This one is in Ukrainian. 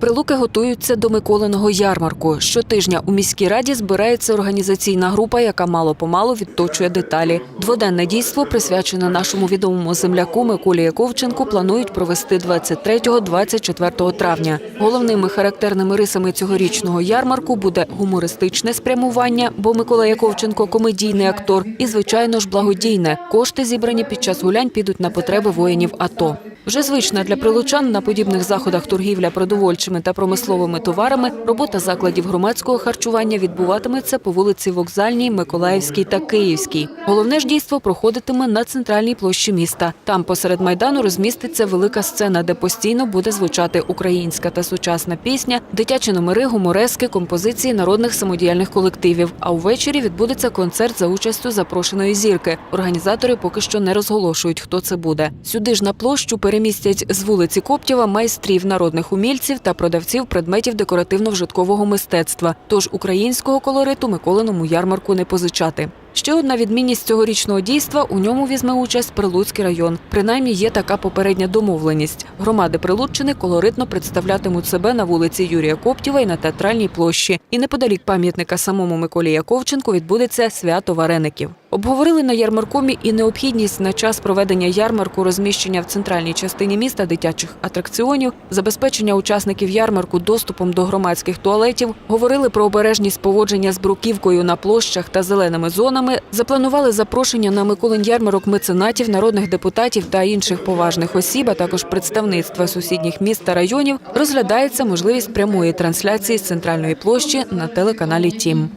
Прилуки готуються до Миколиного ярмарку. Щотижня у міській раді збирається організаційна група, яка мало помалу відточує деталі. Дводенне дійство, присвячене нашому відомому земляку Миколі Яковченку, планують провести 23-24 травня. Головними характерними рисами цьогорічного ярмарку буде гумористичне спрямування, бо Микола Яковченко комедійний актор, і звичайно ж благодійне. Кошти зібрані під час гулянь підуть на потреби воїнів АТО. Вже звична для прилучан на подібних заходах торгівля продовольчими та промисловими товарами, робота закладів громадського харчування відбуватиметься по вулиці Вокзальній, Миколаївській та Київській. Головне ж дійство проходитиме на центральній площі міста. Там посеред майдану розміститься велика сцена, де постійно буде звучати українська та сучасна пісня, дитячі номери, гуморески, композиції народних самодіяльних колективів. А увечері відбудеться концерт за участю запрошеної зірки. Організатори поки що не розголошують, хто це буде. Сюди ж на площу перемістять з вулиці Коптєва майстрів, народних умільців та продавців предметів декоративно-вжиткового мистецтва. Тож українського колориту Миколиному ярмарку не позичати. Ще одна відмінність цьогорічного дійства у ньому візьме участь Прилуцький район. Принаймні є така попередня домовленість. Громади Прилуччини колоритно представлятимуть себе на вулиці Юрія Коптєва і на театральній площі. І неподалік пам'ятника самому Миколі Яковченку відбудеться свято вареників. Обговорили на ярмаркомі і необхідність на час проведення ярмарку розміщення в центральній частині міста дитячих атракціонів, забезпечення учасників ярмарку доступом до громадських туалетів, говорили про обережність поводження з бруківкою на площах та зеленими зонами, запланували запрошення на Миколин ярмарок меценатів, народних депутатів та інших поважних осіб, а також представництва сусідніх міст та районів. Розглядається можливість прямої трансляції з центральної площі на телеканалі Тім.